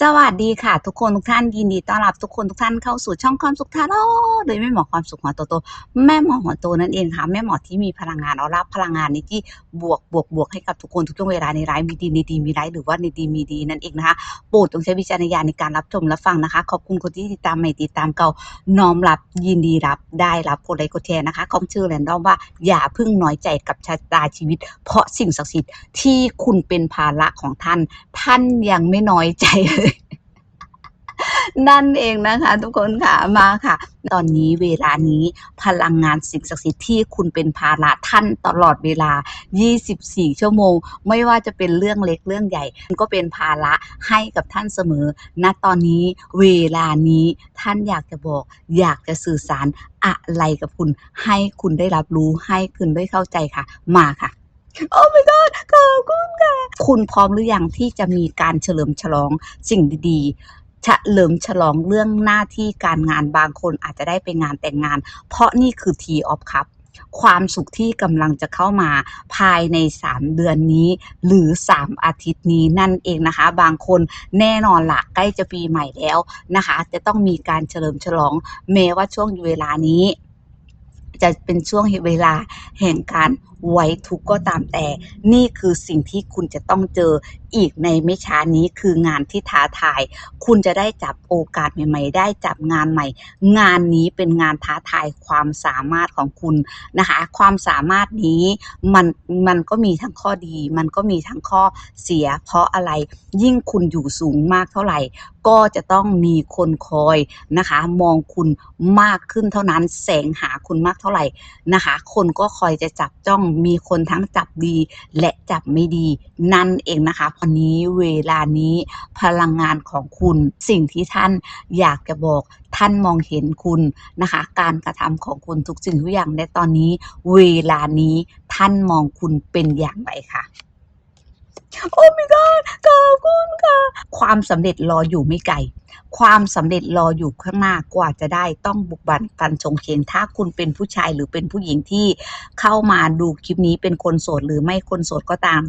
สวัสดีค่ะทุกคนทุกท่านยินดีต้อนรับทุกคนทุกท่านเข้าสู่ช่องความสุขทาโร่โดยแม่หมอความสุขหัวโตโตแม่หมอหัวโตนั่นเองค่ะแม่หมอที่มีพลังงานออร่าพลังงานนี้ที่บวกบวกบวกให้กับทุกคนทุกช่วงเวลาในร้ายมีดีในดีมีร้ายหรือว่าในดีมีดีนั่นเองนะคะโปรดจงใช้วิจารณญาณในการรับชมและฟังนะคะ ขอบคุณคนที่ติดตามใหม่ติดตามเก่าน้อมรับยินดีรับได้รับกดไลค์กดแชร์นะคะคอมชื่อแรนดอมว่าอย่าเพึ่งน้อยใจกับชะตาชีวิต เพราะสิ่งศักดิ์สิทธิ์ที่คุณเป็นภาระของท่าน ท่านยังไม่น้อยใจเลยนั่นเองนะคะ ทุกคนค่ะมาค่ะ ตอนนี้เวลานี้พลังงานสิ่งศักดิ์สิทธิ์ที่คุณเป็นภาระท่านตลอดเวลา 24 ชั่วโมง ไม่ว่าจะเป็นเรื่องเล็กเรื่องใหญ่ก็เป็นภาระให้กับท่านเสมอ ณตอนนี้เวลานี้ท่านอยากจะบอก อยากจะสื่อสารอะไรกับคุณ ให้คุณได้รับรู้ให้คุณได้เข้าใจค่ะ มาค่ะ โอ้ my god ขอบคุณค่ะ คุณพร้อมหรือยังที่จะมีการเฉลิมฉลองสิ่งดีๆ เฉลิมฉลองเรื่องหน้าที่การงานบางคนอาจจะได้ไปงานแต่งงาน เพราะนี่คือ T of Cup ความสุขที่กำลังจะเข้ามาภายใน 3 เดือนนี้ หรือ 3 อาทิตย์นี้นั่นเองนะคะ บางคนแน่นอนละใกล้จะปีใหม่แล้วนะคะ จะต้องมีการเฉลิมฉลองแม้ว่าช่วงเวลานี้ จะเป็นช่วงเวลาแห่งการ ไว้ทุกข์ก็ตามแต่ นี่คือสิ่งที่คุณจะต้องเจออีกในไม่ช้านี้คืองานที่ท้าทาย คุณจะได้จับโอกาสใหม่ ๆ ได้จับงานใหม่ งานนี้เป็นงานท้าทายความสามารถของคุณนะคะความสามารถนี้มันมันก็มีทั้งข้อดี มันก็มีทั้งข้อเสีย เพราะอะไรยิ่งคุณอยู่สูงมากเท่าไหร่ ก็จะต้องมีคนคอยนะคะ มองคุณมากขึ้นเท่านั้นแสงหาคุณมากเท่าไหร่นะคะ คนก็คอยจะจับจ้องมีคนทั้งจับดี และจับไม่ดี นั่นเองนะคะวันนี้เวลานี้พลังงานของคุณสิ่งที่ท่านอยากจะบอกท่านมองเห็นคุณนะคะ การกระทำของคุณทุกสิ่งทุกอย่างในตอนนี้ เวลานี้ท่านมองคุณเป็นอย่างไรคะ โอ้ my god ขอบคุณค่ะ ความสำเร็จรออยู่ไม่ไกล ความสำเร็จรออยู่ข้างหน้ากว่าจะได้ต้องบุกบันกันชงเชงถ้าคุณเป็นผู้ชายหรือเป็นผู้หญิงที่เข้ามาดูคลิปนี้เป็นคนโสดหรือไม่คนโสดก็ตาม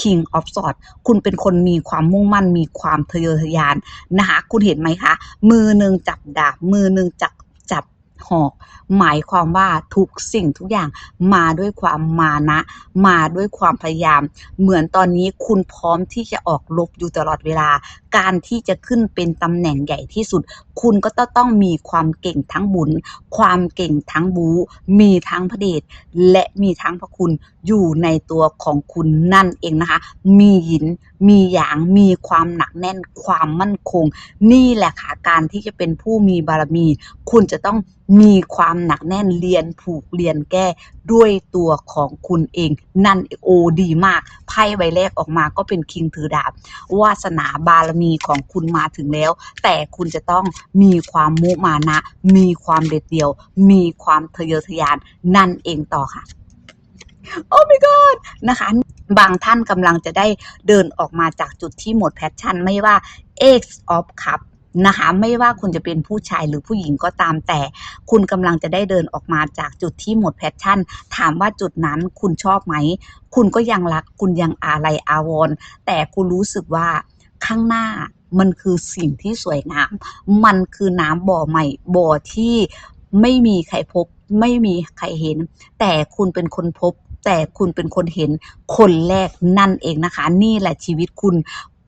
King of s w o r d คุณเป็นคนมีความมุ่งมั่นมีความทะเยอทะยานนะคะ คุณเห็นไหมคะ มือหนึ่งจับดาบ มือหนึ่งจับ หอก หมายความว่าทุกสิ่งทุกอย่างมาด้วยความมานะ มาด้วยความพยายาม เหมือนตอนนี้คุณพร้อมที่จะออกลบอยู่ตลอดเวลา การที่จะขึ้นเป็นตำแหน่งใหญ่ที่สุด คุณก็ต้องมีความเก่งทั้งบุญ ความเก่งทั้งบู มีทั้งพระเดชและมีทั้งพระคุณอยู่ในตัวของคุณนั่นเองนะคะ มีหิน มีหยาง มีความหนักแน่น ความมั่นคง นี่แหละค่ะการที่จะเป็นผู้มีบารมี คุณจะต้องมีความหนักแน่นเรียนผูกเรียนแก้ด้วยตัวของคุณเอง นั่นโอดีมาก ไพ่ใบแรกออกมาก็เป็นคิงถือดาบ วาสนาบารมีของคุณมาถึงแล้ว แต่คุณจะต้องมีความมุมานะ มีความเด็ดเดี่ยว มีความทะเยอทะยานนั่นเองต่อค่ะ โอ้ my god นะคะบางท่านกำลังจะได้เดินออกมาจากจุดที่หมดแพชชั่น ไม่ว่า X of Cup นะคะไม่ว่าคุณจะเป็นผู้ชายหรือผู้หญิงก็ตามแต่ คุณกำลังจะได้เดินออกมาจากจุดที่หมดแพชชั่น ถามว่าจุดนั้นคุณชอบไหม คุณก็ยังรักคุณยังอาลัยอาวรณ์แต่คุณรู้สึกว่า ข้างหน้า มันคือสิ่งที่สวยงาม มันคือน้ำบ่อใหม่บ่อที่ไม่มีใครพบ ไม่มีใครเห็น แต่คุณเป็นคนพบ แต่คุณเป็นคนเห็นคนแรกนั่นเองนะคะ นี่แหละชีวิตคุณ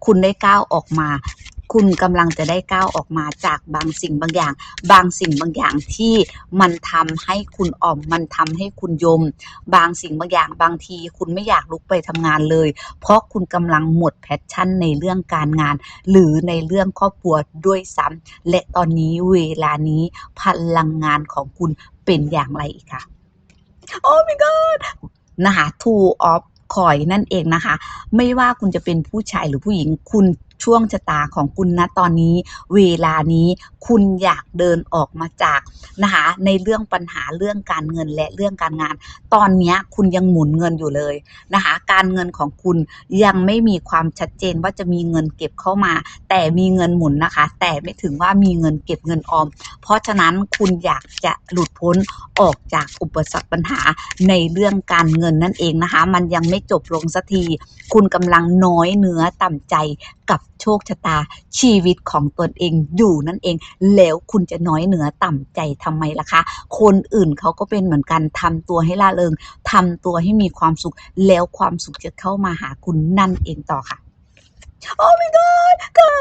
คุณได้ก้าวออกมา คุณกำลังจะได้ก้าวออกมาจากบางสิ่งบางอย่าง บางสิ่งบางอย่างที่มันทำให้คุณอ่อม มันทำให้คุณยม บางสิ่งบางอย่างบางที คุณไม่อยากลุกไปทำงานเลย เพราะคุณกำลังหมดแพชชั่นในเรื่องการงาน หรือในเรื่องครอบครัวด้วยซ้ำและตอนนี้เวลานี้พลังงานของคุณเป็นอย่างไรอีกคะโอ้ my god นะคะ two of คอยนั่นเองนะคะ ไม่ว่าคุณจะเป็นผู้ชายหรือผู้หญิงคุณ ช่วงชะตาของคุณณตอนนี้ เวลานี้คุณอยากเดินออกมาจากนะคะในเรื่องปัญหาเรื่องการเงินและเรื่องการงาน ตอนนี้คุณยังหมุนเงินอยู่เลยนะคะการเงินของคุณยังไม่มีความชัดเจนว่าจะมีเงินเก็บเข้ามา แต่มีเงินหมุนนะคะ แต่ไม่ถึงว่ามีเงินเก็บเงินออม เพราะฉะนั้นคุณอยากจะหลุดพ้นออกจากอุปสรรคปัญหาในเรื่องการเงินนั่นเองนะคะ มันยังไม่จบลงสักที คุณกำลังน้อยเนื้อต่ำใจกับโชคชะตาชีวิตของตนเองอยู่นั่นเอง แล้วคุณจะน้อยเหนือต่ำใจทำไมล่ะคะ คนอื่นเขาก็เป็นเหมือนกันทำตัวให้ล่าเริงทำตัวให้มีความสุข แล้วความสุขจะเข้ามาหาคุณนั่นเองต่อค่ะโอ้ my god ค่ะ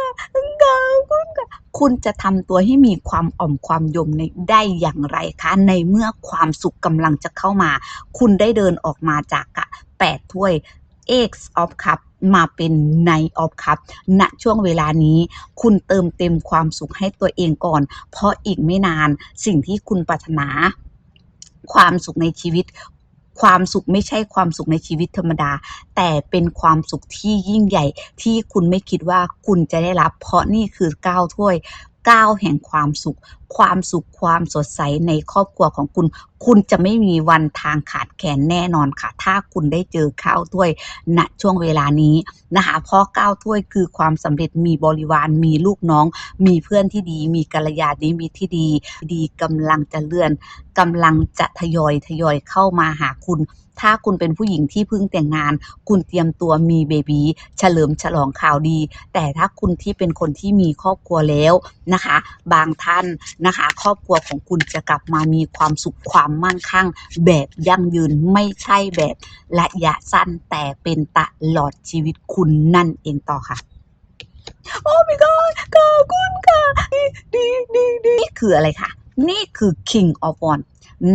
ค่ะคุณค่ะคุณจะทำตัวให้มีความอ่อมความยมในได้อย่างไรคะในเมื่อความสุขกำลังจะเข้ามา คุณได้เดินออกมาจากกะแปดถ้วย X of Cup มาเป็น Nine of Cup ณช่วงเวลานี้คุณเติมเต็มความสุขให้ตัวเองก่อน เพราะอีกไม่นานสิ่งที่คุณปรารถนา ความสุขในชีวิตความสุขไม่ใช่ความสุขในชีวิตธรรมดา แต่เป็นความสุขที่ยิ่งใหญ่ที่คุณไม่คิดว่าคุณจะได้รับ เพราะนี่คือก้าวถ้วยก้าวแห่งความสุขความสุขความสดใสในครอบครัวของคุณ คุณจะไม่มีวันทางขาดแคลนแน่นอนค่ะ ถ้าคุณได้เจอข้าวถ้วยณช่วงเวลานี้นะคะเพราะก้าวถ้วยคือความสำเร็จมีบริวารมีลูกน้อง มีเพื่อนที่ดี มีกัลยาณมิตรที่ดี ดีกำลังจะเลื่อนกำลังจะทยอยทยอยเข้ามาหาคุณถ้าคุณเป็นผู้หญิงที่เพิ่งแต่งงาน คุณเตรียมตัวมีเบบีเฉลิมฉลองข่าวดี แต่ถ้าคุณที่เป็นคนที่มีครอบครัวแล้วนะคะ บางท่านนะคะ ครอบครัวของคุณจะกลับมามีความสุขความมั่งคั่ง แบบยั่งยืนไม่ใช่แบบระยะสั้นแต่เป็นตลอดชีวิตคุณนั่นเองต่อค่ะโอ้ไม่ก็ขอบคุณค่ะดีดีดีนี่คืออะไรคะนี่คือ King of w a n d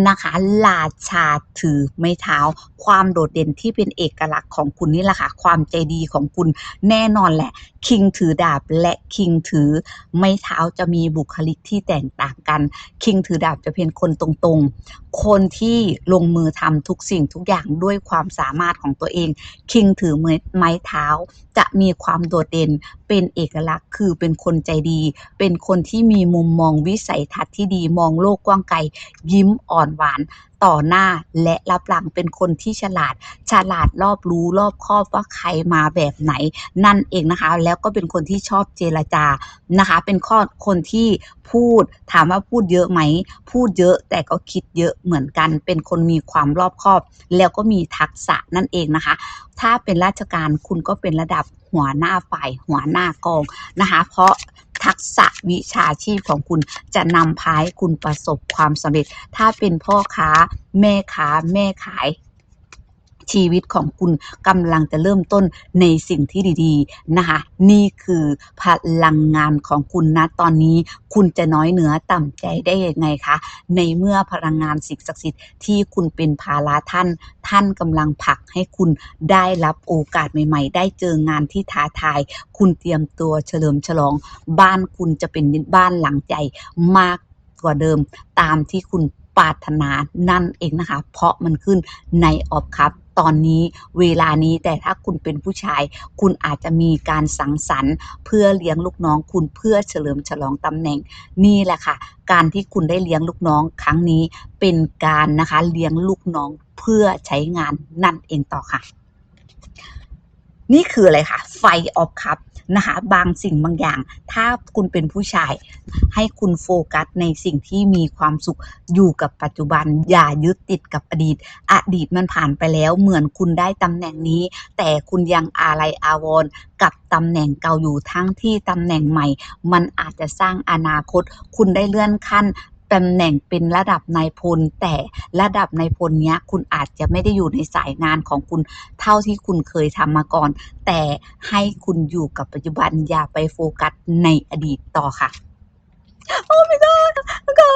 นะคะ ราชาถือไม้เท้า ความโดดเด่นที่เป็นเอกลักษณ์ของคุณนี่แหละค่ะ ความใจดีของคุณแน่นอนแหละ คิงถือดาบและคิงถือไม้เท้าจะมีบุคลิกที่แตกต่างกัน คิงถือดาบจะเป็นคนตรงๆคนที่ลงมือทำทุกสิ่งทุกอย่างด้วยความสามารถของตัวเอง คิงถือไม้เท้า จะมีความโดดเด่นเป็นเอกลักษณ์ คือเป็นคนใจดี เป็นคนที่มีมุมมองวิสัยทัศน์ที่ดีมองโลกกว้างไกล ยิ้มอ่อนหวาน ต่อหน้าและรับหลังเป็นคนที่ฉลาด ฉลาดรอบรู้รอบคอบว่าใครมาแบบไหน นั่นเองนะคะ แล้วก็เป็นคนที่ชอบเจรจานะคะ เป็นข้อคนที่พูดถามว่าพูดเยอะไหม พูดเยอะแต่ก็คิดเยอะเหมือนกัน เป็นคนมีความรอบคอบ แล้วก็มีทักษะนั่นเองนะคะ ถ้าเป็นราชการคุณก็เป็นระดับหัวหน้าฝ่ายหัวหน้ากองนะคะ เพราะ ทักษะวิชาชีพของคุณจะนำพาให้คุณประสบความสำเร็จ ถ้าเป็นพ่อค้าแม่ค้าแม่ขาย ชีวิตของคุณกำลังจะเริ่มต้นในสิ่งที่ดีๆนะคะนี่คือพลังงานของคุณนะตอนนี้คุณจะน้อยเหนือต่ำใจได้ยังไงคะในเมื่อพลังงานสิ่งศักดิ์สิทธิ์ที่คุณเป็นภาระท่าน ท่านกำลังผลักให้คุณได้รับโอกาสใหม่ ๆ ได้เจองานที่ท้าทาย คุณเตรียมตัวเฉลิมฉลอง บ้านคุณจะเป็นบ้านหลังใหญ่มากกว่าเดิมตามที่คุณปรารถนานั่นเองนะคะ เพราะมันขึ้นในออบครับ ตอนนี้เวลานี้แต่ถ้าคุณเป็นผู้ชาย คุณอาจจะมีการสังสรรค์ เพื่อเลี้ยงลูกน้อง คุณเพื่อเฉลิมฉลองตำแหน่งนี่แหละค่ะ การที่คุณได้เลี้ยงลูกน้องครั้งนี้เป็นการนะคะเลี้ยงลูกน้องเพื่อใช้งานนั่นเองต่อค่ะ นี่คืออะไรคะไฟออฟคัพ นะคะบางสิ่งบางอย่าง ถ้าคุณเป็นผู้ชาย ให้คุณโฟกัสในสิ่งที่มีความสุขอยู่กับปัจจุบัน อย่ายึดติดกับอดีต อดีตมันผ่านไปแล้วเหมือนคุณได้ตำแหน่งนี้ แต่คุณยังอาลัยอาวรณ์กับตำแหน่งเก่าอยู่ทั้งที่ตำแหน่งใหม่ มันอาจจะสร้างอนาคต คุณได้เลื่อนขั้น ตำแหน่งเป็นระดับนายพล แต่ระดับนายพลเนี้ยคุณอาจจะไม่ได้อยู่ในสายงานของคุณเท่าที่คุณเคยทำมาก่อน แต่ให้คุณอยู่กับปัจจุบันอย่าไปโฟกัสในอดีตต่อค่ะ โอ้ไม่ได้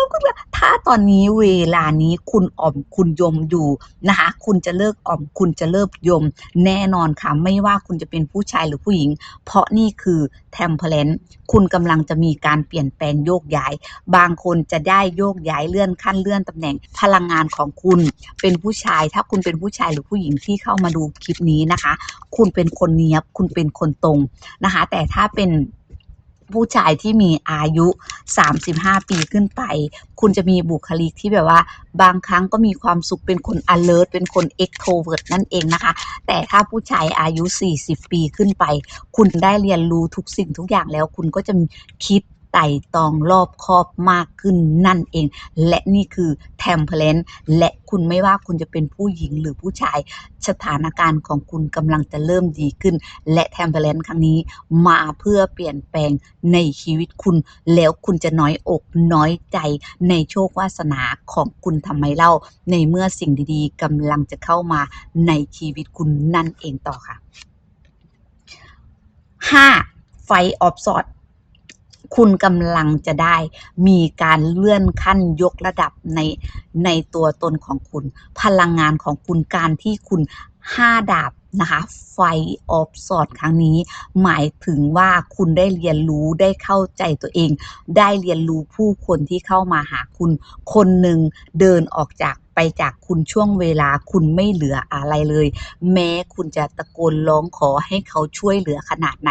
บคุณถ้าตอนนี้เวลานี้คุณอ่อมคุณยมอยู่นะคะ คุณจะเลิกอ่อมคุณจะเลิกยม แน่นอนค่ะ ไม่ว่าคุณจะเป็นผู้ชายหรือผู้หญิง เพราะนี่คือ temperance คุณกำลังจะมีการเปลี่ยนแปลงโยกย้าย บางคนจะได้โยกย้ายเลื่อนขั้นเลื่อนตำแหน่งพลังงานของคุณเป็นผู้ชาย ถ้าคุณเป็นผู้ชายหรือผู้หญิงที่เข้ามาดูคลิปนี้นะคะ คุณเป็นคนเนี้ยบคุณเป็นคนตรงนะคะ แต่ถ้าเป็น ผู้ชายที่มีอายุ 35 ปีขึ้นไป คุณจะมีบุคลิกที่แบบว่า บางครั้งก็มีความสุขเป็นคน alert เป็นคน extrovert นั่นเองนะคะ แต่ถ้าผู้ชายอายุ 40 ปีขึ้นไป คุณได้เรียนรู้ทุกสิ่งทุกอย่างแล้ว คุณก็จะคิด ไต่ตองรอบคอบมากขึ้นนั่นเอง และนี่คือ Temperance และคุณไม่ว่าคุณจะเป็นผู้หญิงหรือผู้ชาย สถานการณ์ของคุณกำลังจะเริ่มดีขึ้น และ Temperance ครั้งนี้มาเพื่อเปลี่ยนแปลงในชีวิตคุณ แล้วคุณจะน้อยอกน้อยใจในโชควาสนาของคุณทำไมเล่า ในเมื่อสิ่งดีๆกำลังจะเข้ามาในชีวิตคุณนั่นเองต่อค่ะ 5. ไฟออฟสอด คุณกำลังจะได้มีการเลื่อนขั้นยกระดับในในตัวตนของคุณ พลังงานของคุณการที่คุณ5ดาบนะคะไฟออฟสอดครั้งนี้ หมายถึงว่าคุณได้เรียนรู้ได้เข้าใจตัวเอง ได้เรียนรู้ผู้คนที่เข้ามาหาคุณ คนหนึ่งเดินออกจาก ไปจากคุณช่วงเวลาคุณไม่เหลืออะไรเลย แม้คุณจะตะโกนร้องขอให้เขาช่วยเหลือขนาดไหน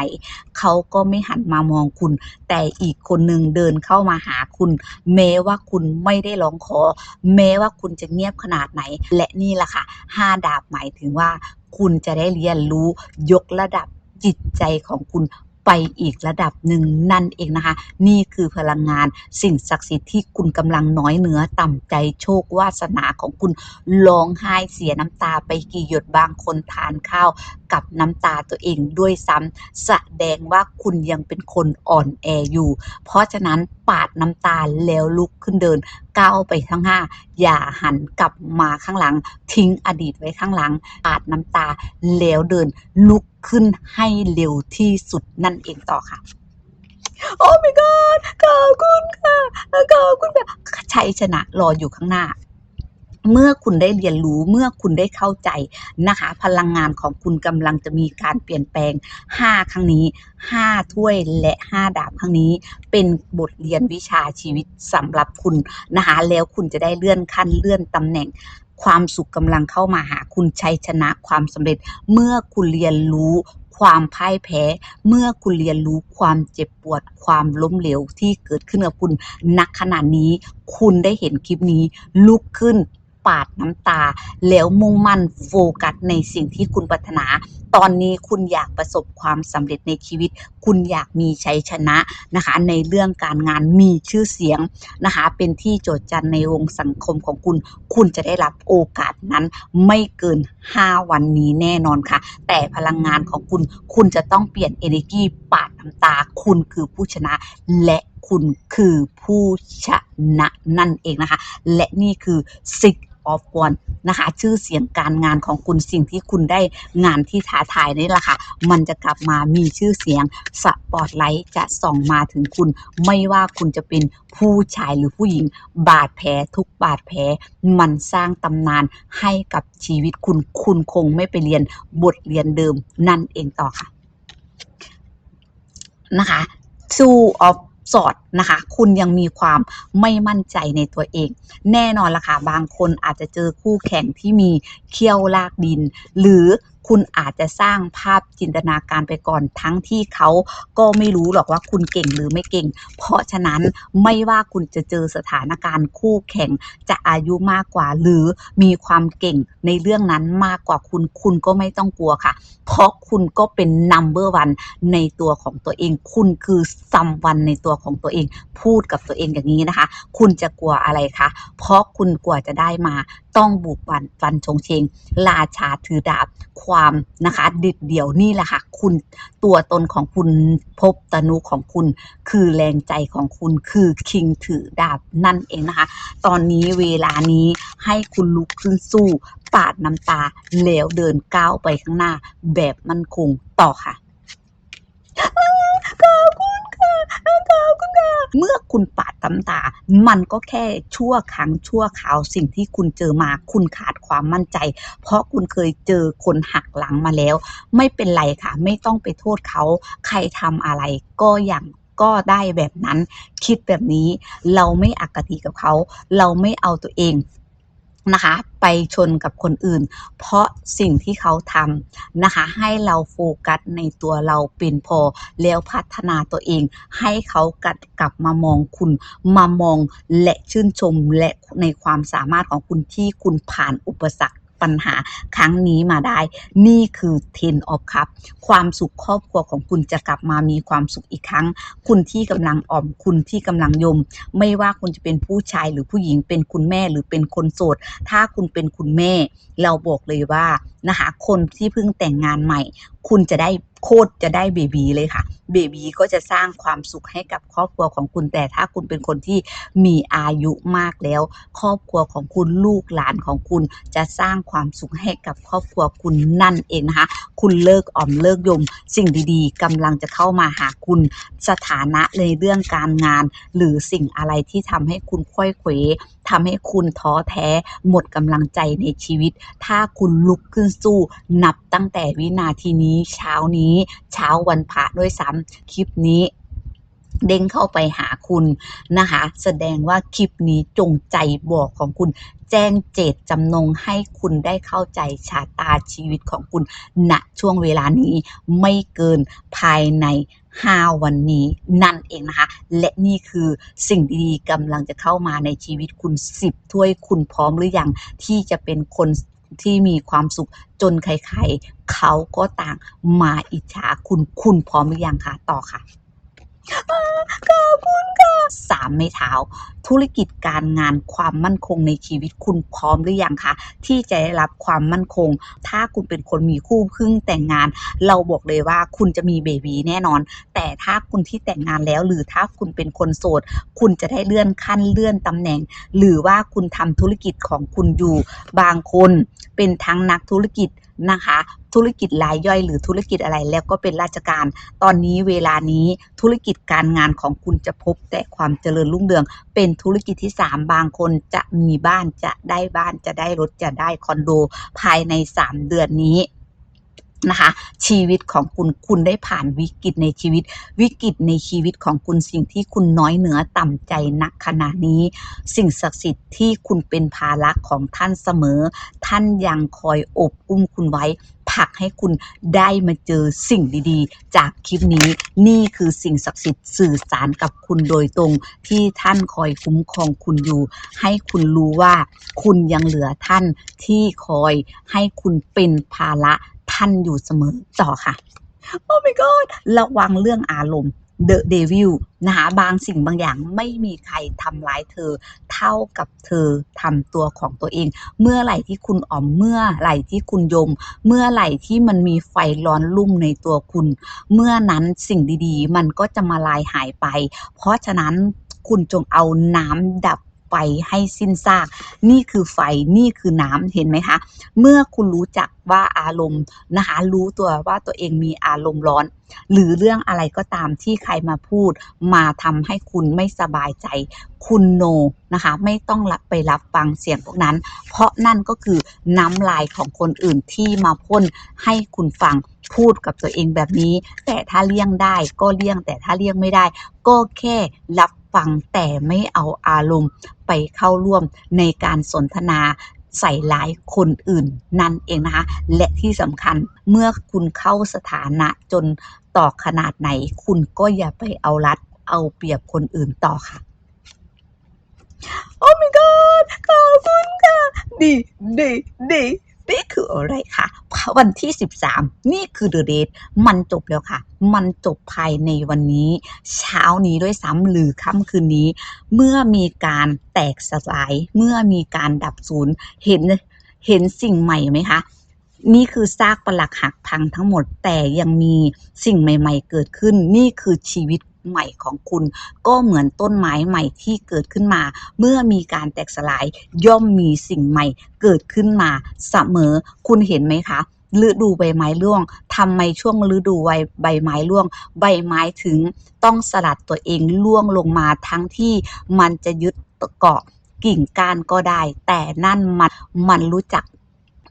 เขาก็ไม่หันมามองคุณ แต่อีกคนหนึ่งเดินเข้ามาหาคุณ แม้ว่าคุณไม่ได้ร้องขอ แม้ว่าคุณจะเงียบขนาดไหน และนี่แหละค่ะห้าดาบหมายถึงว่า คุณจะได้เรียนรู้ยกระดับจิตใจของคุณ ไปอีกระดับหนึ่งนั่นเองนะคะ นี่คือพลังงานสิ่งศักดิ์สิทธิ์ที่คุณกำลังน้อยเนื้อต่ำใจโชควาสนาของคุณร้องไห้เสียน้ำตาไปกี่หยดบางคนทานข้าวกับน้ำตาตัวเองด้วยซ้ำแสดงว่าคุณยังเป็นคนอ่อนแออยู่ เพราะฉะนั้นปาดน้ำตาแล้วลุกขึ้นเดินก้าวไปข้างหน้า อย่าหันกลับมาข้างหลัง ทิ้งอดีตไว้ข้างหลังปาดน้ำตาแล้วเดินลุกขึ้นให้เร็วที่สุดนั่นเองต่อค่ะโอ้ my god ขอบคุณค่ะขอบคุณค่ะชัยชนะรออยู่ข้างหน้า เมื่อคุณได้เรียนรู้เมื่อคุณได้เข้าใจนะคะ พลังงานของคุณกำลังจะมีการเปลี่ยนแปลง 5 ครั้งนี้ 5 ถ้วยและ 5 ดาบครั้งนี้ เป็นบทเรียนวิชาชีวิตสำหรับคุณนะคะ แล้วคุณจะได้เลื่อนขั้นเลื่อนตำแหน่งความสุขกำลังเข้ามาหาคุณชัยชนะความสำเร็จ เมื่อคุณเรียนรู้ความพ่ายแพ้ เมื่อคุณเรียนรู้ความเจ็บปวด ความล้มเหลวที่เกิดขึ้นกับคุณณขณะนี้ คุณได้เห็นคลิปนี้ลุกขึ้น ปาดน้ำตา แล้วมุ่งมั่นโฟกัสในสิ่งที่คุณปรารถนา ตอนนี้คุณอยากประสบความสำเร็จในชีวิต คุณอยากมีชัยชนะนะคะ ในเรื่องการงานมีชื่อเสียงนะคะ เป็นที่โจทย์จันในวงสังคมของคุณ คุณจะได้รับโอกาสนั้นไม่เกิน 5 วันนี้แน่นอนค่ะ แต่พลังงานของคุณ คุณจะต้องเปลี่ยน energy ปาดน้ำตา คุณคือผู้ชนะ และคุณคือผู้ชนะนั่นเองนะคะ และนี่คือ six of one นะคะ ชื่อเสียงการงานของคุณสิ่งที่คุณได้งานที่ท้าทายนี่แหละค่ะ มันจะกลับมามีชื่อเสียงสปอตไลท์จะส่องมาถึงคุณ ไม่ว่าคุณจะเป็นผู้ชายหรือผู้หญิง บาดแผลทุกบาดแผลมันสร้างตำนานให้กับชีวิตคุณ คุณคงไม่ไปเรียนบทเรียนเดิมนั่นเองต่อค่ะ นะคะ two of สอดนะคะ คุณยังมีความไม่มั่นใจในตัวเอง แน่นอนละค่ะ บางคนอาจจะเจอคู่แข่งที่มีเขี้ยวลากดิน หรือ คุณอาจจะสร้างภาพจินตนาการไปก่อนทั้งที่เขาก็ไม่รู้หรอกว่าคุณเก่งหรือไม่เก่ง เพราะฉะนั้นไม่ว่าคุณจะเจอสถานการณ์คู่แข่งจะอายุมากกว่า หรือมีความเก่งในเรื่องนั้นมากกว่าคุณคุณก็ไม่ต้องกลัวค่ะ เพราะคุณก็เป็น number one ในตัวของตัวเอง คุณคือซัมวันในตัวของตัวเอง พูดกับตัวเองอย่างนี้นะคะ คุณจะกลัวอะไรคะเพราะคุณกว่าจะได้มา ต้องบุกบันฟันชงเชงราชาถือดาบความนะคะดิดเดี่ยวนี่แหละค่ะคุณตัวตนของคุณภพตนุของคุณ คือแรงใจของคุณคือคิงถือดาบนั่นเองนะคะ ตอนนี้เวลานี้ให้คุณลุกขึ้นสู้ ปาดน้ำตาแล้วเดินก้าวไปข้างหน้า แบบมั่นคงต่อค่ะขอบคุณค่ะขอบคุณค่ะเมื่อคุณปาดน้ำตา มันก็แค่ชั่วครั้งชั่วคราวสิ่งที่คุณเจอมาคุณขาดความมั่นใจ เพราะคุณเคยเจอคนหักหลังมาแล้ว ไม่เป็นไรค่ะ ไม่ต้องไปโทษเขา ใครทำอะไรก็อย่างก็ได้แบบนั้นคิดแบบนี้ เราไม่อักติกับเขา เราไม่เอาตัวเอง นะคะ ไปชนกับคนอื่น เพราะสิ่งที่เขาทำนะคะ ให้เราโฟกัสในตัวเราเป็นพอ แล้วพัฒนาตัวเอง ให้เขากลับกลับมามองคุณ มามองและชื่นชมและในความสามารถของคุณที่คุณผ่านอุปสรรค ปัญหาครั้งนี้มาได้ นี่คือ Ten of Cup ความสุขครอบครัวของคุณจะกลับมามีความสุขอีกครั้ง คุณที่กำลังอ่อมคุณที่กำลังยม ไม่ว่าคุณจะเป็นผู้ชายหรือผู้หญิงเป็นคุณแม่หรือเป็นคนโสด ถ้าคุณเป็นคุณแม่ เราบอกเลยว่านะคะคนที่เพิ่งแต่งงานใหม่ คุณจะได้ โคตรจะได้เบบีเลยค่ะ เบบีก็จะสร้างความสุขให้กับครอบครัวของคุณแต่ถ้าคุณเป็นคนที่มีอายุมากแล้ว ครอบครัวของคุณลูกหลานของคุณจะสร้างความสุขให้กับครอบครัวคุณนั่นเองนะคะ คุณเลิกอ่อมเลิกยม สิ่งดีๆกำลังจะเข้ามาหาคุณสถานะในเรื่องการงาน หรือสิ่งอะไรที่ทำให้คุณค่อยเขวทำให้คุณท้อแท้หมดกำลังใจในชีวิต ถ้าคุณลุกขึ้นสู้นับตั้งแต่วินาทีนี้เช้านี้เช้าวันพระด้วยซ้ำคลิปนี้เด้งเข้าไปหาคุณนะคะ แสดงว่าคลิปนี้จงใจบอกของคุณแจ้งเจตจำนงให้คุณได้เข้าใจชะตาชีวิตของคุณณช่วงเวลานี้ไม่เกินภายใน 5 วันนี้นั่นเองนะคะ และนี่คือสิ่งดีๆกำลังจะเข้ามาในชีวิตคุณ 10 ถ้วยคุณพร้อมหรือยังที่จะเป็นคน ที่มีความสุขจนใครๆเขาก็ต่างมาอิจฉาคุณคุณพร้อมหรือยังคะต่อค่ะ ขอบคุณค่ะสามไม้เท้า ธุรกิจการงานความมั่นคงในชีวิตคุณพร้อมหรือยังคะ ที่จะได้รับความมั่นคง ถ้าคุณเป็นคนมีคู่เพึ่งแต่งงาน เราบอกเลยว่าคุณจะมีเบบีแน่นอน แต่ถ้าคุณที่แต่งงานแล้ว หรือถ้าคุณเป็นคนโสด คุณจะได้เลื่อนขั้นเลื่อนตำแหน่ง หรือว่าคุณทำธุรกิจของคุณอยู่ บางคนเป็นทั้งนักธุรกิจ นะคะ ธุรกิจรายย่อยหรือธุรกิจอะไรแล้วก็เป็นราชการ ตอนนี้เวลานี้ธุรกิจการงานของคุณจะพบแต่ความเจริญรุ่งเรือง เป็นธุรกิจที่ 3 บางคนจะมีบ้านจะได้บ้านจะได้รถจะได้คอนโด ภายใน 3 เดือนนี้ นะคะ ชีวิตของคุณคุณได้ผ่านวิกฤตในชีวิต วิกฤตในชีวิตของคุณสิ่งที่คุณน้อยเหนือต่ำใจนักขณะนี้ สิ่งศักดิ์สิทธิ์ที่คุณเป็นภาระของท่านเสมอ ท่านยังคอยอบอุ้มคุณไว้ผลักให้คุณได้มาเจอสิ่งดีๆ จากคลิปนี้ นี่คือสิ่งศักดิ์สิทธิ์สื่อสารกับคุณโดยตรง ที่ท่านคอยคุ้มครองคุณอยู่ ให้คุณรู้ว่าคุณยังเหลือท่านที่คอยให้คุณเป็นภาระ ท่านอยู่เสมอต่อค่ะโอ้ my god ระวังเรื่องอารมณ์ The Devil นะคะบางสิ่งบางอย่างไม่มีใครทำร้ายเธอ เท่ากับเธอทำตัวของตัวเอง เมื่อไหร่ที่คุณอ่อมเมื่อไหร่ที่คุณยม เมื่อไหร่ที่มันมีไฟร้อนลุ่มในตัวคุณ เมื่อนั้นสิ่งดีๆ มันก็จะมาลายหายไป เพราะฉะนั้นคุณจงเอาน้ำดับ ไฟให้สิ้นซาก นี่คือไฟนี่คือน้ำเห็นไหมคะ เมื่อคุณรู้จักว่าอารมณ์นะคะรู้ตัวว่าตัวเองมีอารมณ์ร้อน หรือเรื่องอะไรก็ตามที่ใครมาพูด มาทำให้คุณไม่สบายใจ คุณโนนะคะ ไม่ต้องรับไปรับฟังเสียงพวกนั้น เพราะนั่นก็คือน้ำลายของคนอื่นที่มาพ่นให้คุณฟังพูดกับตัวเองแบบนี้ แต่ถ้าเลี่ยงได้ก็เลี่ยงแต่ถ้าเลี่ยงไม่ได้ ก็แค่รับ ฟังแต่ไม่เอาอารมณ์ไปเข้าร่วมในการสนทนาใส่ร้ายคนอื่นนั่นเองนะคะ และที่สำคัญเมื่อคุณเข้าสถานะจนต่อขนาดไหน คุณก็อย่าไปเอารัดเอาเปรียบคนอื่นต่อค่ะ โอ้ my god ขอบคุณค่ะ ดีดีดี นี่คืออะไรคะวันที่ 13 นี่คือ The Date มันจบแล้วค่ะ มันจบภายในวันนี้ เช้านี้ด้วยซ้ำหรือค่ำคืนนี้ เมื่อมีการแตกสลาย เมื่อมีการดับสูญเห็นเห็นสิ่งใหม่ไหมคะนี่คือซากปลักหักพังทั้งหมดแต่ยังมีสิ่งใหม่ ๆ เกิดขึ้น นี่คือชีวิต ใหม่ของคุณ ก็เหมือนต้นไม้ใหม่ที่เกิดขึ้นมา เมื่อมีการแตกสลายย่อมมีสิ่งใหม่เกิดขึ้นมาเสมอคุณเห็นไหมคะฤดูใบไม้ร่วงทำไมช่วงฤดูใบใบไม้ร่วง ใบไม้ถึงต้องสลัดตัวเองล่วงลงมาทั้งที่มันจะยึดเกาะกิ่งก้านก็ได้ แต่นั่นมันมันรู้จัก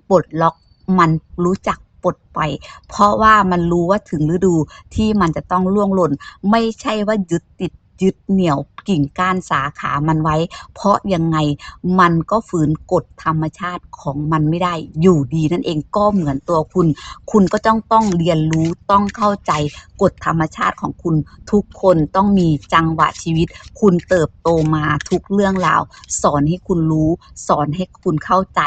ปลดล็อกมันรู้จัก ปลดปล่อย เพราะว่ามันรู้ว่าถึงฤดูที่มันจะต้องล่วงหล่น ไม่ใช่ว่ายึดติดยึดเหนี่ยว กิ่งก้านสาขามันไว้ เพราะยังไงมันก็ฝืนกฎธรรมชาติของมันไม่ได้อยู่ดีนั่นเองก็เหมือนตัวคุณ คุณก็ต้องต้องเรียนรู้ต้องเข้าใจกฎธรรมชาติของคุณทุกคนต้องมีจังหวะชีวิต คุณเติบโตมาทุกเรื่องราว สอนให้คุณรู้ สอนให้คุณเข้าใจ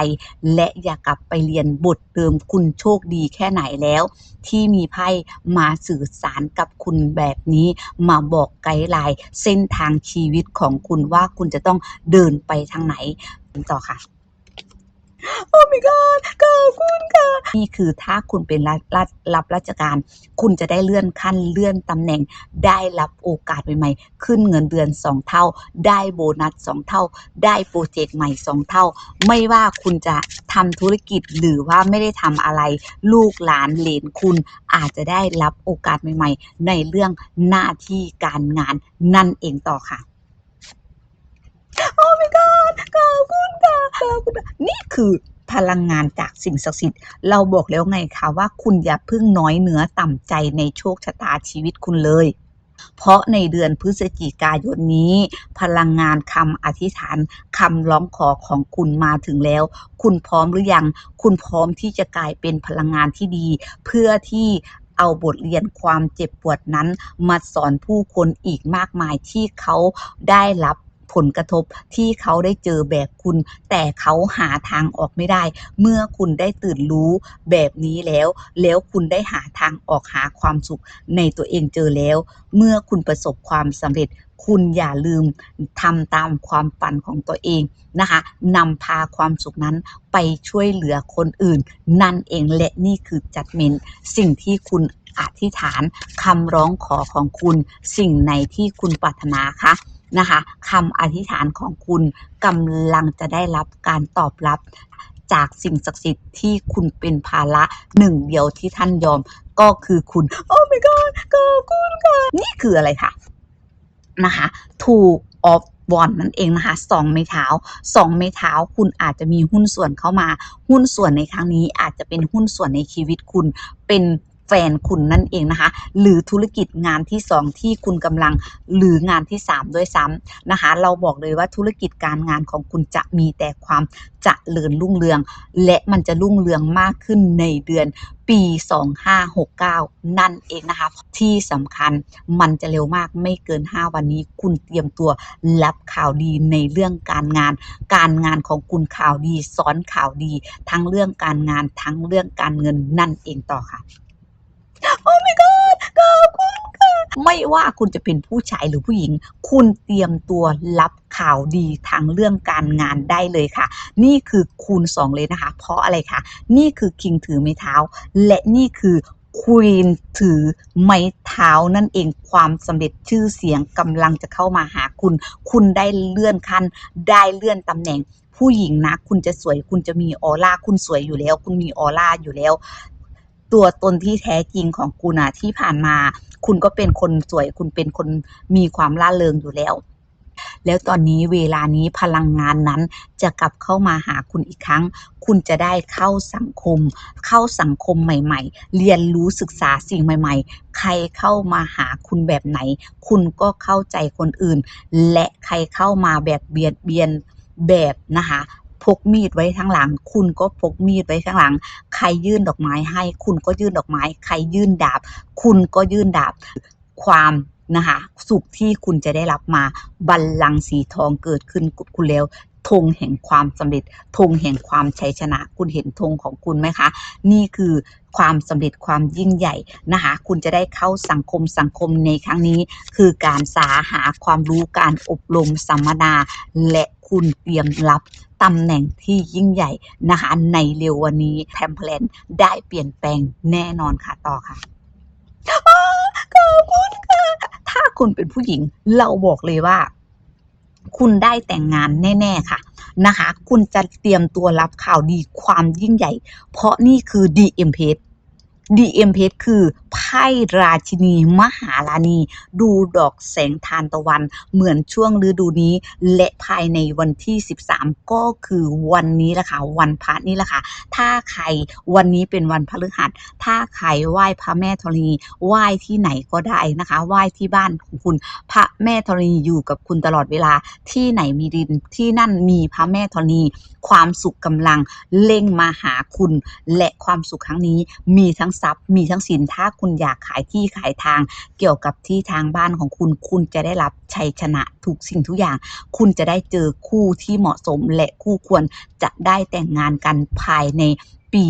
และอย่ากลับไปเรียนบทเดิมคุณโชคดีแค่ไหนแล้ว ที่มีไพ่มาสื่อสารกับคุณแบบนี้ มาบอกไกด์ไลน์เส้นทางชีวิตของคุณว่าคุณจะต้องเดินไปทางไหนต่อค่ะ โอ้ my god ขอบคุณค่ะ นี่คือถ้าคุณเป็นรับรับรับราชการ คุณจะได้เลื่อนขั้นเลื่อนตำแหน่ง ได้รับโอกาสใหม่ๆ ขึ้นเงินเดือน2เท่า ได้โบนัส2เท่า ได้โปรเจกต์ใหม่2เท่า ไม่ว่าคุณจะทำธุรกิจหรือว่าไม่ได้ทำอะไร ลูกหลานเหลนคุณอาจจะได้รับโอกาสใหม่ๆ ในเรื่องหน้าที่การงานนั่นเองต่อค่ะ โอ้ my god ขอบคุณค่ะขอบคุณค่ะนี่คือพลังงานจากสิ่งศักดิ์สิทธิ์ เราบอกแล้วไงคะว่าคุณอย่าเพิ่งน้อยเนื้อต่ำใจในโชคชะตาชีวิตคุณเลย เพราะในเดือนพฤศจิกายนนี้ พลังงานคำอธิษฐานคำร้องขอของคุณมาถึงแล้ว คุณพร้อมหรือยัง คุณพร้อมที่จะกลายเป็นพลังงานที่ดี เพื่อที่เอาบทเรียนความเจ็บปวดนั้น มาสอนผู้คนอีกมากมายที่เขาได้รับ ผลกระทบที่เขาได้เจอแบบคุณ แต่เขาหาทางออกไม่ได้ เมื่อคุณได้ตื่นรู้แบบนี้แล้ว แล้วคุณได้หาทางออกหาความสุขในตัวเองเจอแล้ว เมื่อคุณประสบความสำเร็จคุณอย่าลืมทำตามความฝันของตัวเองนะคะนำพาความสุขนั้นไปช่วยเหลือคนอื่น นั่นเองและนี่คือจัดเมนสิ่งที่คุณอธิษฐานคำร้องขอของคุณ สิ่งไหนที่คุณปรารถนาคะ นะคะคำอธิษฐานของคุณกำลังจะได้รับการตอบรับจากสิ่งศักดิ์สิทธิ์ที่คุณเป็นภาระหนึ่งเดียวที่ท่านยอมก็คือคุณ โอ้ my god ขอบคุณค่ะนี่คืออะไรคะนะคะถูกออฟบอลนั่นเองนะคะสองไม้เท้าสองไม้เท้าคุณอาจจะมีหุ้นส่วนเข้ามา หุ้นส่วนในครั้งนี้อาจจะเป็นหุ้นส่วนในชีวิตคุณเป็น แฟนคุณนั่นเองนะคะ หรือธุรกิจงานที่สองที่คุณกำลังหรืองานที่สามด้วยซ้ำนะคะ เราบอกเลยว่าธุรกิจการงานของคุณจะมีแต่ความจะเจริญรุ่งเรือง และมันจะรุ่งเรืองมากขึ้นในเดือนปี 2569 นั่นเองนะคะ ที่สำคัญมันจะเร็วมากไม่เกิน 5 วันนี้ คุณเตรียมตัวรับข่าวดีในเรื่องการงาน การงานของคุณข่าวดีซ้อนข่าวดี ทั้งเรื่องการงานทั้งเรื่องการเงินนั่นเองต่อค่ะ โอ้ my god ขอบคุณค่ะ ไม่ว่าคุณจะเป็นผู้ชายหรือผู้หญิง คุณเตรียมตัวรับข่าวดีทางเรื่องการงานได้เลยค่ะ นี่คือคูณ 2 เลยนะคะ เพราะอะไรคะ นี่คือคิงถือไม้เท้า และนี่คือควีนถือไม้เท้านั่นเองความสำเร็จชื่อเสียงกำลังจะเข้ามาหาคุณ คุณได้เลื่อนขั้น ได้เลื่อนตำแหน่งผู้หญิงนะ คุณจะสวยคุณจะมีออร่าคุณสวยอยู่แล้ว คุณมีออร่าอยู่แล้ว ตัวตนที่แท้จริงของคุณอะที่ผ่านมา คุณก็เป็นคนสวย คุณเป็นคนมีความร่าเริงอยู่แล้ว แล้วตอนนี้เวลานี้พลังงานนั้นจะกลับเข้ามาหาคุณอีกครั้ง คุณจะได้เข้าสังคม เข้าสังคมใหม่ ๆ เรียนรู้ศึกษาสิ่งใหม่ ๆ ใครเข้ามาหาคุณแบบไหน คุณก็เข้าใจคนอื่น และใครเข้ามาแบบเบียดเบียนแบบนะคะ พกมีดไว้ข้างหลัง คุณก็พกมีดไว้ข้างหลัง ใครยื่นดอกไม้ให้ คุณก็ยื่นดอกไม้ ใครยื่นดาบ คุณก็ยื่นดาบ ความนะคะสุขที่คุณจะได้รับมาบัลลังก์สีทองเกิดขึ้นกับคุณแล้วธงแห่งความสำเร็จธงแห่งความชัยชนะ คุณเห็นธงของคุณไหมคะ นี่คือความสำเร็จความยิ่งใหญ่นะคะ คุณจะได้เข้าสังคมสังคมในครั้งนี้ คือการสาหาความรู้การอบรมสัมมนาและคุณเตรียมรับ ตำแหน่งที่ยิ่งใหญ่นะคะในเร็ววันนี้แพมเพลนได้เปลี่ยนแปลงแน่นอนค่ะต่อค่ะอขอบคุณค่ะ ถ้าคุณเป็นผู้หญิงเราบอกเลยว่า คุณได้แต่งงานแน่ ๆ ค่ะนะคะ คุณจะเตรียมตัวรับข่าวดีความยิ่งใหญ่ เพราะนี่คือ DM p a g e DM p a g e คือไพ่ราชินี มหาราณี ดูดอกแสงทานตะวัน เหมือนช่วงฤดูนี้ และภายในวันที่ 13 ก็คือวันนี้แหละค่ะ วันพระนี่แหละค่ะ ถ้าใครวันนี้เป็นวันพฤหัส ถ้าใครไหว้พระแม่ธรณีไหว้ที่ไหนก็ได้นะคะ ไหว้ที่บ้านของคุณ พระแม่ธรณีอยู่กับคุณตลอดเวลา ที่ไหนมีดิน ที่นั่นมีพระแม่ธรณี ความสุขกำลังเล่งมาหาคุณ และความสุขครั้งนี้มีทั้งทรัพย์ มีทั้งสินถ้าคุณอยากขายที่ขายทาง เกี่ยวกับที่ทางบ้านของคุณ คุณจะได้รับชัยชนะทุกสิ่งทุกอย่าง คุณจะได้เจอคู่ที่เหมาะสมและคู่ควรจะได้แต่งงานกันภายในปี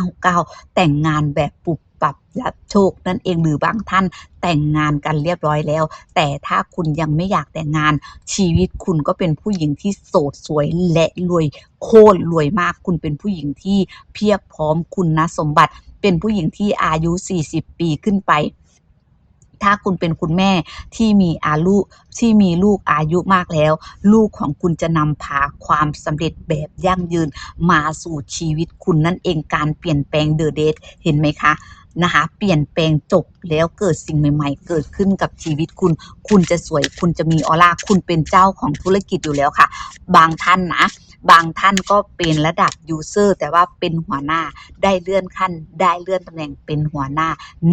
2569 แต่งงานแบบปุบปรับรับโชคนั่นเองหรือบางท่านแต่งงานกันเรียบร้อยแล้ว แต่ถ้าคุณยังไม่อยากแต่งงาน ชีวิตคุณก็เป็นผู้หญิงที่โสดสวยและรวยโคตรรวยมาก คุณเป็นผู้หญิงที่เพียบพร้อมคุณนะสมบัติ เป็นผู้หญิงที่อายุ 40 ปีขึ้นไป ถ้าคุณเป็นคุณแม่ที่มีอายุที่มีลูกอายุมากแล้ว ลูกของคุณจะนำพาความสำเร็จแบบยั่งยืนมาสู่ชีวิตคุณนั่นเองการเปลี่ยนแปลงเดอะเดทเห็นไหมคะนะคะเปลี่ยนแปลงจบแล้วเกิดสิ่งใหม่ ๆ เกิดขึ้นกับชีวิตคุณ คุณจะสวย คุณจะมีออร่า คุณเป็นเจ้าของธุรกิจอยู่แล้วค่ะ บางท่านนะ บางท่านก็เป็นระดับยูเซอร์แต่ว่าเป็นหัวหน้าได้เลื่อนขั้น ได้เลื่อนตำแหน่งเป็นหัวหน้า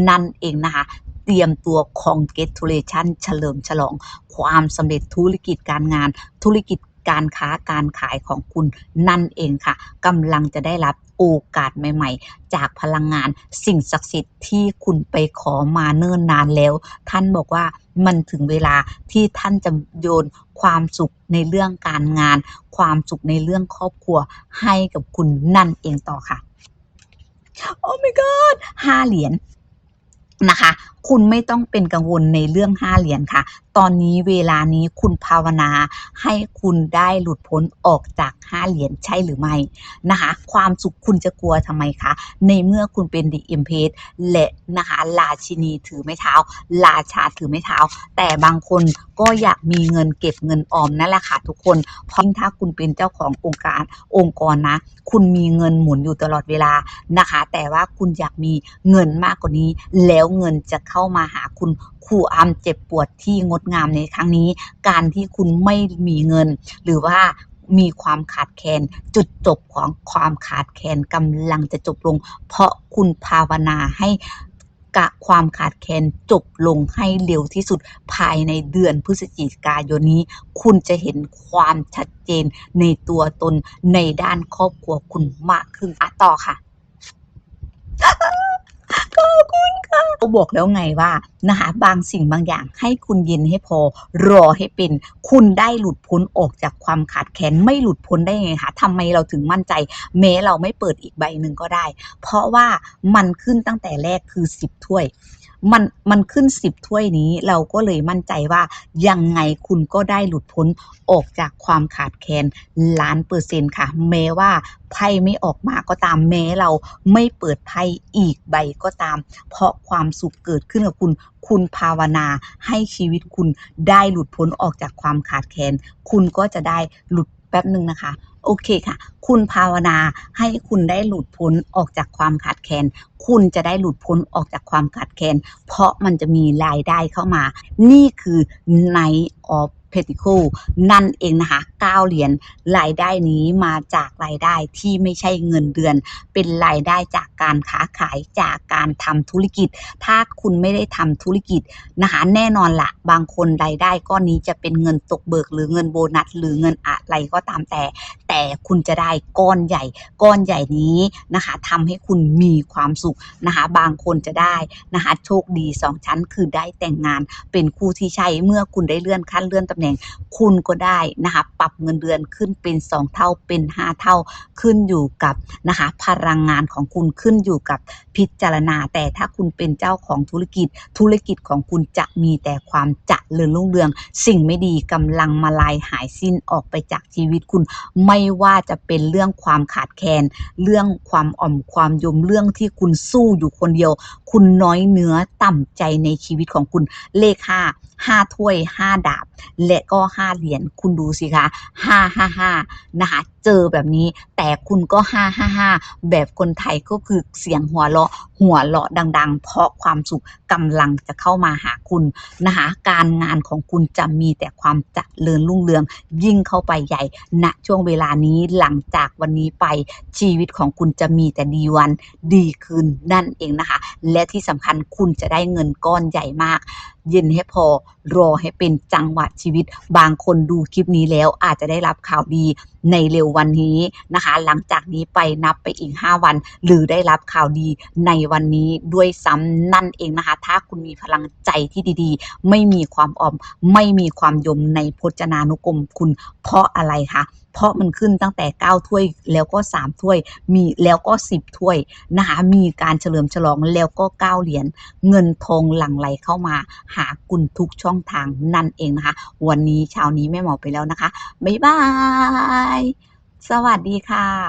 นั่นเองนะคะเตรียมตัว congratulation เฉลิมฉลอง ความสำเร็จธุรกิจการงาน ธุรกิจการค้าการขายของคุณนั่นเองค่ะกำลังจะได้รับโอกาสใหม่ ๆ จากพลังงานสิ่งศักดิ์สิทธิ์ที่คุณไปขอมาเนิ่นนานแล้ว ท่านบอกว่ามันถึงเวลาที่ท่านจะโยน ความสุขในเรื่องการงาน ความสุขในเรื่องครอบครัวให้กับคุณนั่นเองต่อค่ะ โอ้ my god ห้าเหรียญนะคะ คุณไม่ต้องเป็นกังวลในเรื่องห้าเหรียญค่ะ ตอนนี้เวลานี้คุณภาวนาให้คุณได้หลุดพ้นออกจากห้าเหรียญใช่หรือไม่นะคะ ความสุขคุณจะกลัวทำไมคะ ในเมื่อคุณเป็นดิเอ็มเพสและนะคะราชินีถือไม้เท้า ราชาถือไม้เท้า แต่บางคนก็อยากมีเงินเก็บเงินออมนั่นแหละค่ะทุกคนเพราะถ้าคุณเป็นเจ้าขององค์การองค์กรนะ คุณมีเงินหมุนอยู่ตลอดเวลานะคะ แต่ว่าคุณอยากมีเงินมากกว่านี้ แล้วเงินจะเข้ามาหาคุณคู่อำเจ็บปวดที่งดงามในครั้งนี้ การที่คุณไม่มีเงิน หรือว่ามีความขาดแคลนจุดจบของความขาดแคลนกำลังจะจบลง เพราะคุณภาวนาให้กะความขาดแคลนจบลงให้เร็วที่สุดภายในเดือนพฤศจิกายนนี้ คุณจะเห็นความชัดเจนในตัวตนในด้านครอบครัวคุณมากขึ้นอะต่อค่ะ อบคุณค่ะเขาบอกแล้วไงว่านะคะบางสิ่งบางอย่างให้คุณเย็นให้พอ รอให้เป็น คุณได้หลุดพ้นออกจากความขาดแคลนไม่หลุดพ้นได้ไงคะทำไมเราถึงมั่นใจ แม้เราไม่เปิดอีกใบหนึ่งก็ได้ เพราะว่ามันขึ้นตั้งแต่แรกคือสิบถ้วย มันมันขึ้นสิบถ้วยนี้เราก็เลยมั่นใจว่ายังไงคุณก็ได้หลุดพ้นออกจากความขาดแคลนล้านเปอร์เซ็นต์ค่ะ แม้ว่าไพ่ไม่ออกมาก็ตามแม้เราไม่เปิดไพ่อีกใบก็ตาม เพราะความสุขเกิดขึ้นกับคุณ คุณภาวนาให้ชีวิตคุณได้หลุดพ้นออกจากความขาดแคลนคุณก็จะได้หลุดแป๊บหนึ่งนะคะ โอเคค่ะ คุณภาวนาให้คุณได้หลุดพ้นออกจากความขาดแคลนคุณจะได้หลุดพ้นออกจากความขาดแคลนเพราะมันจะมีรายได้เข้ามา นี่คือ Night of Pentacle นั่นเองนะคะ9เหรียญรายได้นี้มาจากรายได้ที่ไม่ใช่เงินเดือน เป็นรายได้จากการค้าขายจากการทำธุรกิจ ถ้าคุณไม่ได้ทำธุรกิจนะคะแน่นอนละบางคนรายได้ก้อนนี้จะเป็นเงินตกเบิกหรือเงินโบนัส หรือเงินอะไรก็ตามแต่ แแต่คุณจะได้ก้อนใหญ่ ก้อนใหญ่นี้นะคะทำให้คุณมีความสุขนะคะบางคนจะได้นะคะโชคดีสองชั้นคือได้แต่งงานเป็นคู่ที่ใช่เมื่อคุณได้เลื่อนขั้นเลื่อนตำแหน่ง คุณก็ได้นะคะปรับเงินเดือนขึ้นเป็น 2 เท่าเป็น 5 เท่าขึ้นอยู่กับนะคะพลังงานของคุณขึ้นอยู่กับพิจารณา แต่ถ้าคุณเป็นเจ้าของธุรกิจ ธุรกิจของคุณจะมีแต่ความเจะเริญรุ่งเรือง สิ่งไม่ดีกำลังมาลายหายสิ้นออกไปจากชีวิตคุณไม่ว่าจะเป็นเรื่องความขาดแคลนเรื่องความอ่อมความยมเรื่องที่คุณสู้อยู่คนเดียว คุณน้อยเนื้อต่ำใจในชีวิตของคุณเลขห้า 5ถ้วย5ดาบ และก็5เหรียญคุณดูสิคะ555นะคะเจอแบบนี้ แต่คุณก็555แบบคนไทยก็คือเสียงหัวเราะหัวเราะดัง ๆ เพราะความสุขกำลังจะเข้ามาหาคุณนะคะการงานของคุณจะมีแต่ความเจริญรุ่งเรือง ยิ่งเข้าไปใหญ่ณช่วงเวลานี้หลังจากวันนี้ไปชีวิตของคุณจะมีแต่ดีวันดีคืนนั่นเองนะคะ และที่สำคัญคุณจะได้เงินก้อนใหญ่มาก เย็นให้พอ รอให้เป็นจังหวะชีวิต บางคนดูคลิปนี้แล้วอาจจะได้รับข่าวดีในเร็ววันนี้นะคะ หลังจากนี้ไปนับไปอีก 5 วัน หรือได้รับข่าวดีในวันนี้ด้วยซ้ำนั่นเองนะคะ ถ้าคุณมีพลังใจที่ดีๆ ไม่มีความอ่อม ไม่มีความยมในพจนานุกรมคุณเพราะอะไรคะ เพราะมันขึ้นตั้งแต่ 9 ถ้วยแล้วก็ 3 ถ้วย มีแล้วก็ 10 ถ้วยนะคะมีการเฉลิมฉลองแล้วก็ 9 เหรียญเงินทองหลั่งไหลเข้ามาหาคุณทุกช่องทางนั่นเองนะคะ วันนี้เช้านี้แม่หมอไปแล้วนะคะ บ๊ายบาย สวัสดีค่ะ